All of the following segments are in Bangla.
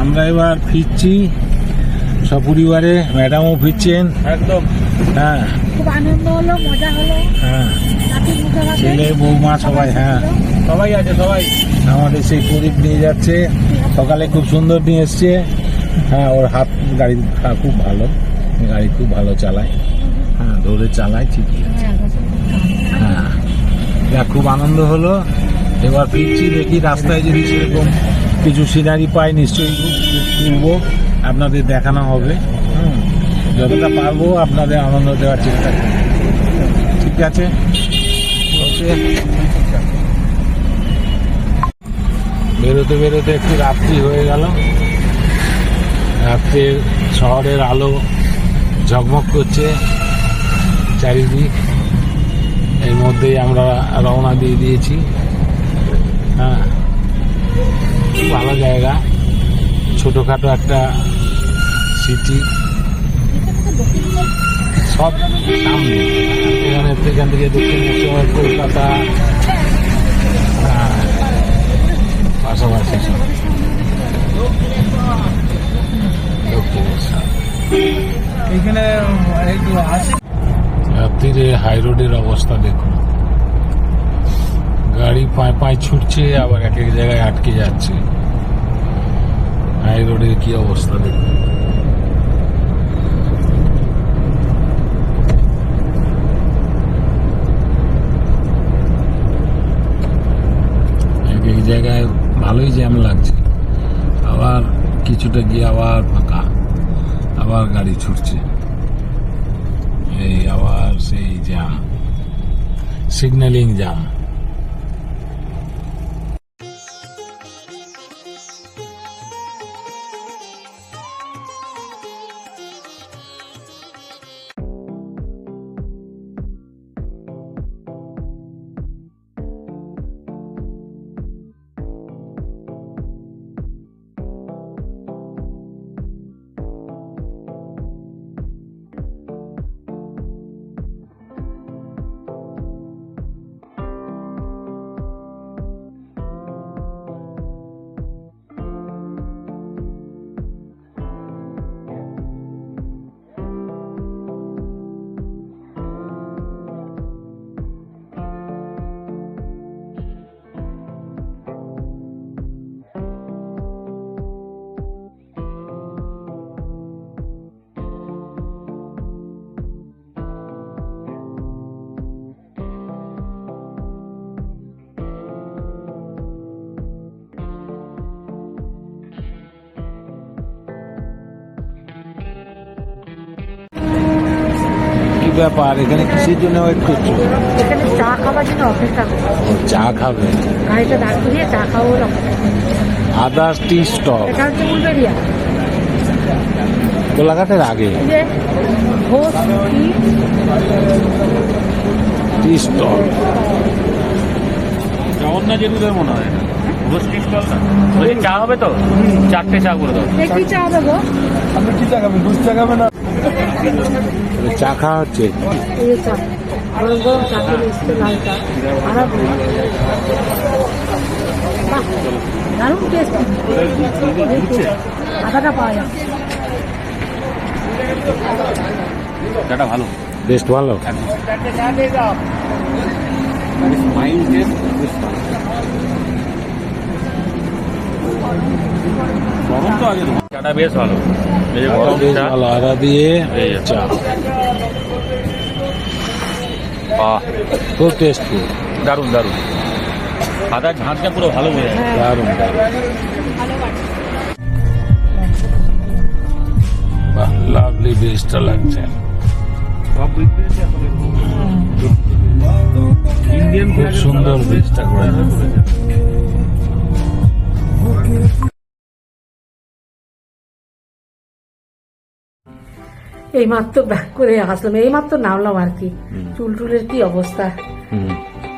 আমরা এবার ফিরছি সপরিবারে ম্যাডামও ফিরছেন। একদম। হ্যাঁ। খুব আনন্দ হলো মজা হলো। হ্যাঁ। ছেলে বৌমা সবাই হ্যাঁ। সবাই আছে সবাই। আমাদের সেই প্রদীপ নিয়ে যাচ্ছে। সকালে খুব সুন্দর নিয়ে এসছে। হ্যাঁ ওর হাত গাড়ি হ্যাঁ, খুব ভালো। গাড়ি খুব ভালো চালায়। হ্যাঁ ধরে চালায় ঠিকই আছে। হ্যাঁ। যা খুব আনন্দ হলো। এবার ফিরছি দেখি রাস্তায় যদি সেরকম কিছু সিনারি পাই নিশ্চয়ই তুলবো আপনাদের দেখানো হবে। হুম। যতটা পারব আপনাদের আনন্দ দেওয়ার চেষ্টা করব। ঠিক আছে? বেরোতে বেরোতে একটু রাত্রি হয়ে গেল। রাত্রে শহরের আলো ঝকমক করছে চারিদিক। এর মধ্যেই আমরা রওনা দিয়ে দিয়েছি। হ্যাঁ ভালো জায়গা। ছোটোখাটো একটা সিটি সব সামনে। এখানে এখান থেকে দক্ষিণেশ্বর কলকাতা হ্যাঁ পাশাপাশি এখানে রাত্রিরে হাই রোডের অবস্থা দেখুন। গাড়ি পায়ে পায়ে ছুটছে আবার এক এক জায়গায় আটকে যাচ্ছে। হাই রোডের কি অবস্থা দেখুন এক এক জায়গায় ভালোই জ্যাম লাগছে। আবার কিছুটা গিয়ে আবার ফাঁকা, আবার গাড়ি ছুটছে। এই আবার সেই জ্যাম সিগন্যালিং জ্যাম। ব্যাপার এখানে কিসের জন্য ওয়েট করছ? এখানে চা খাবার জন্য অপেক্ষা করছি চা খাবে? গাড়িটা দাঁড় করিয়ে চা। আদার্স টি স্টল এটা হচ্ছে উলবেরিয়া। কোলাঘাটের আগে? টি টি স্টল জগন্নাথ জেরুদের মনে হয়। গোষ্ঠী স্টল না বলছি চা হবে তো? চারটে চা করে দাও। দেখি চা দেবো আপনি কি চা খাবেন? দুধ চা খাবেন না? চা খাওয়া হচ্ছে। এই যে চা। গরম গরম চা করে এসছে লাল চা। আর দারুণ টেস্ট আদাটা পাওয়া যায়। চাটা ভালো। ভালো? টেস্ট গরম তো আগে চাটা বেশ ভালো আদার ঝাঁঝটা পুরো ভালো বোঝা দারুণ দারুণ লাভলি বেস্টটা লাগছে খুব সুন্দর বেস্টটা করেছে এই মাত্র ব্যাক করে আসলাম এই মাত্র নামলাম আর কি। চুল টুলের কি অবস্থা?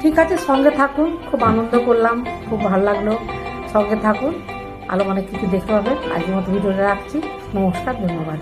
ঠিক আছে সঙ্গে থাকুন খুব আনন্দ করলাম খুব ভালো লাগল। সঙ্গে থাকুন আরও অনেক কিছু দেখতে পাবেন। আজকের মতো ভিডিওটা রাখছি। নমস্কার ধন্যবাদ।